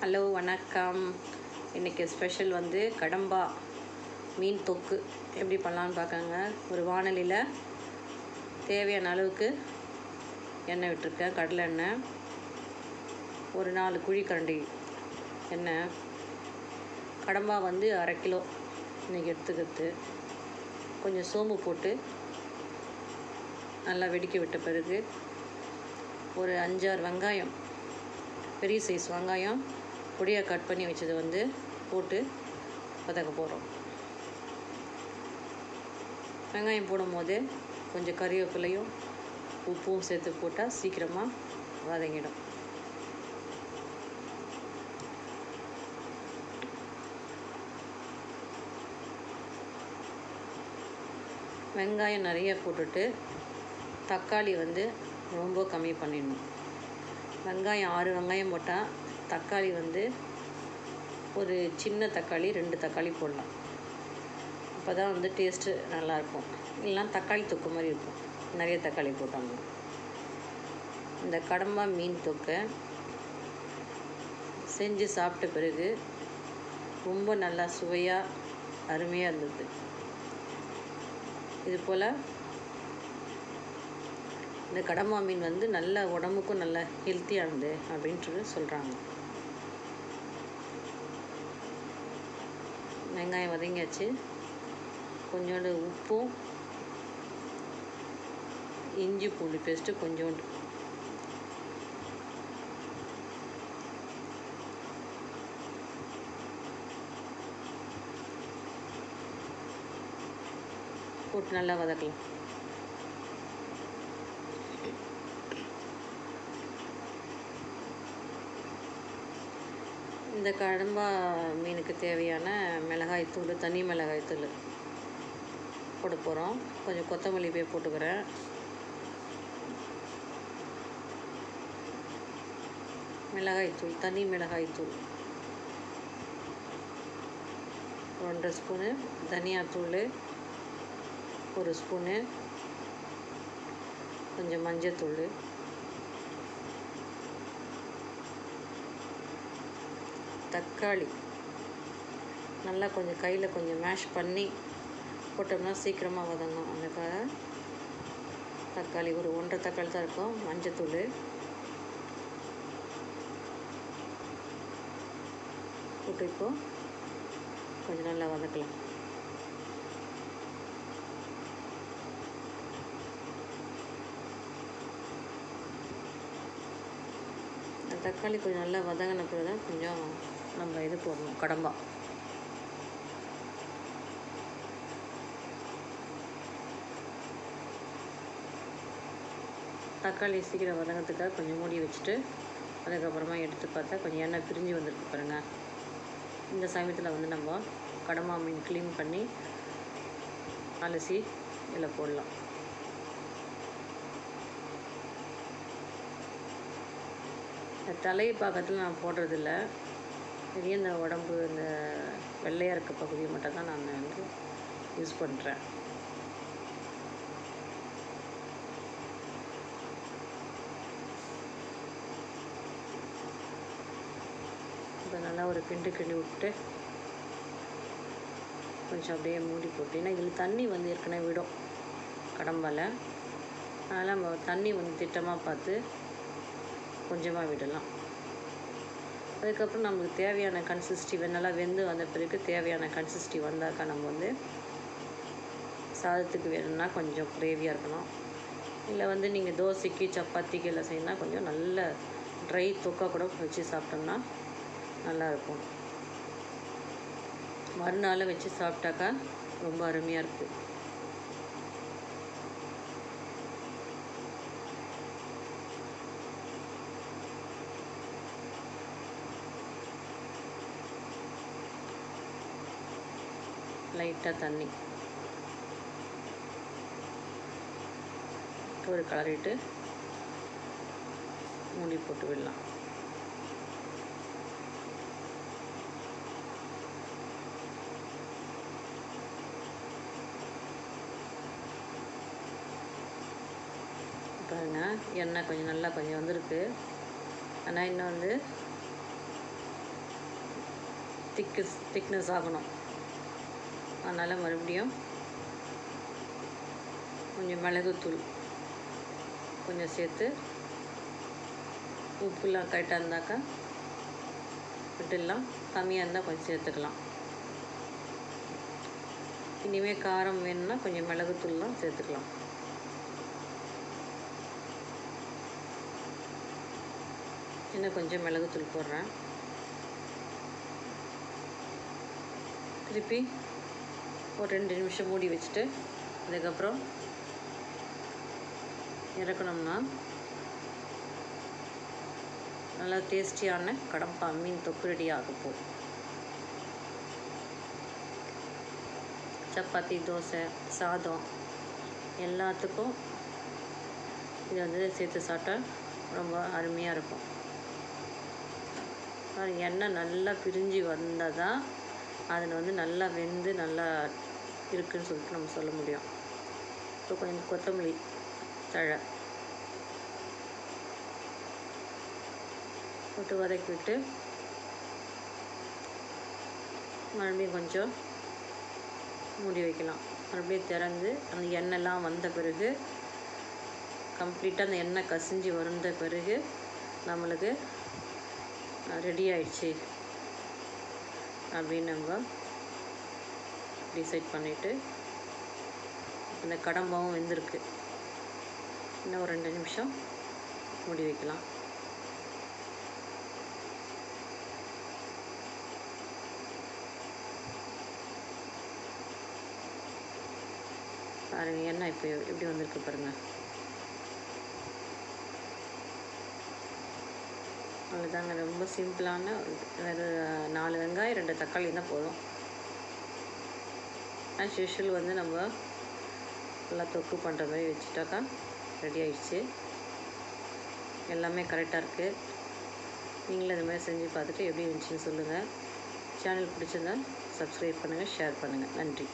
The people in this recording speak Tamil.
ஹலோ வணக்கம். இன்றைக்கி ஸ்பெஷல் வந்து கடம்பா மீன் தொக்கு. எப்படி பண்ணலான்னு பார்க்காங்க ஒரு வானலியில் தேவையான அளவுக்கு எண்ணெய் விட்டுருக்கேன் கடலை எண்ணெய். ஒரு நாலு குழிக்கரண்டி எண்ணெய். கடம்பா வந்து அரை கிலோ. இன்றைக்கி எடுத்துக்கிறது. கொஞ்சம் சோம்பு போட்டு நல்லா வெடிக்க விட்ட பிறகு ஒரு அஞ்சாறு வெங்காயம் பெரிய சைஸ் வெங்காயம் பொடியாக கட் பண்ணி வச்சது வந்து போட்டு வதக்க போகிறோம் வெங்காயம் போடும்போது கொஞ்சம் கறிவேப்பிலையும் உப்பும் சேர்த்து போட்டால் சீக்கிரமாக வதங்கிடும். வெங்காயம் நிறைய போட்டுட்டு தக்காளி வந்து ரொம்ப கம்மி பண்ணிடணும். வெங்காயம் ஆறு வெங்காயம் போட்டால் தக்காளி வந்து ஒரு சின்ன தக்காளி ரெண்டு தக்காளி போடலாம். அப்போ தான் வந்து டேஸ்ட்டு நல்லாயிருக்கும். இல்லைனா தக்காளி தொக்கு மாதிரி இருக்கும். நிறைய தக்காளி போட்டாங்க. இந்த கடம்பா மீன் தொக்கை செஞ்சு சாப்பிட்ட பிறகு ரொம்ப நல்லா சுவையாக அருமையாக இருந்தது. இது போல் இந்த கடம்பா மீன் வந்து நல்ல உடம்புக்கும் நல்ல ஹெல்த்தியானது அப்படின்ட்டு சொல்கிறாங்க வெங்காயம் வதங்கியாச்சு. கொஞ்சோண்டு உப்பும் இஞ்சி பூண்டு பேஸ்ட்டு கொஞ்சோண்டு. போட்டு நல்லா வதக்கலாம். இந்த கடம்பா மீனுக்கு தேவையான மிளகாய்த்தூள் தனி மிளகாய்த்தூள் போட போகிறோம் கொஞ்சம் கொத்தமல்லி போய் போட்டுக்கிறேன். மிளகாய்த்தூள் தனி மிளகாய்த்தூள் ஒன்றரை ஸ்பூனு தனியாத்தூள் ஒரு ஸ்பூனு கொஞ்சம் மஞ்சத்தூள். தக்காளி. நல்லா கொஞ்சம் கையில் கொஞ்சம் மேஷ் பண்ணி போட்டோம்னா சீக்கிரமாக வதங்கும் அதுக்காக தக்காளி ஒரு ஒன்றரை தக்காளி தான் இருக்கும். மஞ்சத்தூள் போட்டு இப்போது கொஞ்சம் நல்லா வதக்கலாம். தக்காளி கொஞ்சம் நல்லா வதங்கின பிறகு தான் கொஞ்சம் நம்ம இது போடணும் கடம்பா. தக்காளி சீக்கிரம் வதங்கிறதுக்காக கொஞ்சம் மூடி வச்சுட்டு அதுக்கப்புறமா எடுத்து பார்த்தா கொஞ்சம் எண்ணெய் பிரிஞ்சு வந்துருக்கு பாருங்கள் இந்த சமயத்தில் வந்து நம்ம கடம்பா மீன் க்ளீன் பண்ணி அலசி இதில் போடலாம். தலை பாக்கத்தில் நான் போடுறதில்ல. பெரிய இந்த உடம்பு இந்த வெள்ளையாக இருக்க பகுதியை மட்டும் தான் நான் வந்து யூஸ் பண்ணுறேன் இப்போ நல்லா ஒரு கிண்டு கிண்டி விட்டு கொஞ்சம் அப்படியே மூடி போட்டு ஏன்னா இதில் தண்ணி வந்து ஏற்கனவே விடும் கடம்பால். அதனால் நம்ம தண்ணி வந்து திட்டமாக பார்த்து கொஞ்சமாக விடலாம். அதுக்கப்புறம் நமக்கு தேவையான கன்சிஸ்டி நல்லா வெந்து வந்த பிறகு தேவையான கன்சிஸ்டி வந்தாக்கா நம்ம வந்து சாதத்துக்கு வேணும்னா கொஞ்சம் கிரேவியாக இருக்கணும் இல்லை வந்து நீங்கள் தோசைக்கு சப்பாத்திக்கு எல்லாம் செய்யணும்னா கொஞ்சம் நல்ல ட்ரை தொக்கா கூட வச்சு சாப்பிட்டோம்னா நல்லாயிருக்கும் மறுநாள் வச்சு சாப்பிட்டாக்கா ரொம்ப அருமையாக இருக்குது லைட்டாக தண்ணி. ஒரு கலரிட்டு மூடி போட்டு விடலாம். பாருங்கள் எண்ணெய் கொஞ்சம் நல்லா கொஞ்சம் வந்திருக்கு. ஆனால் இன்னும் வந்து திக்கு திக்னஸ் ஆகணும். அதனால் மறுபடியும் கொஞ்சம் மிளகுத்தூள் கொஞ்சம் சேர்த்து உப்புலாம் கரெக்டாக இருந்தாக்கா விட்டுடலாம். கம்மியாக இருந்தால் கொஞ்சம் சேர்த்துக்கலாம். இனிமேல் காரம் வேணும்னா கொஞ்சம் மிளகுத்தூள்லாம் சேர்த்துக்கலாம். இன்னும் கொஞ்சம் மிளகுத்தூள் போடுறேன். திருப்பி ஒரு ரெண்டு நிமிஷம் மூடி வச்சுட்டு அதுக்கப்புறம் இறக்கணும்னா நல்லா டேஸ்டியான கடம்பா மீன் தொக்கு ரெடி ஆக போகுது. சப்பாத்தி தோசை சாதம் எல்லாத்துக்கும் இது வந்து சேர்த்து சாப்பிட்டா ரொம்ப அருமையாக இருக்கும். அது எண்ணெய் நல்லா பிரிஞ்சு வந்தால் தான் அதில் வந்து நல்லா வெந்து நல்லா இருக்குன்னு சொல்லிட்டு நம்ம சொல்ல முடியும். இப்போ கொஞ்சம் கொத்தமல்லி தழை போட்டு வதக்கி விட்டு மறுபடியும் கொஞ்சம் மூடி வைக்கலாம். மறுபடியும் திறந்து அந்த எண்ணெய்லாம் வந்த பிறகு கம்ப்ளீட்டாக அந்த எண்ணெய் கசிஞ்சு வந்த பிறகு நம்மளுக்கு ரெடி ஆயிடுச்சு. அப்படின்னு நம்ம டிசைட் பண்ணிவிட்டு இந்த கடம்பாவும் வெந்திருக்கு. இன்னும் ஒரு ரெண்டு நிமிஷம் மூடி வைக்கலாம். பாருங்கள் எண்ணெய் இப்போ எப்படி வந்திருக்கு பாருங்கள் அவ்வளோதாங்க ரொம்ப சிம்பிளான வேறு நாலு வெங்காயம் ரெண்டு தக்காளி தான் போதும். ஆஸ் யூஷுவல் வந்து நம்ம நல்லா தொக்கு பண்ணுற மாதிரி வச்சுட்டாக்கா ரெடி ஆயிடுச்சு. எல்லாமே கரெக்டாக இருக்குது நீங்களும் இது மாதிரி செஞ்சு பார்த்துட்டு எப்படி இருந்துச்சுன்னு சொல்லுங்கள் சேனல் பிடிச்சிருந்தா சப்ஸ்கிரைப் பண்ணுங்கள் ஷேர் பண்ணுங்கள் நன்றி.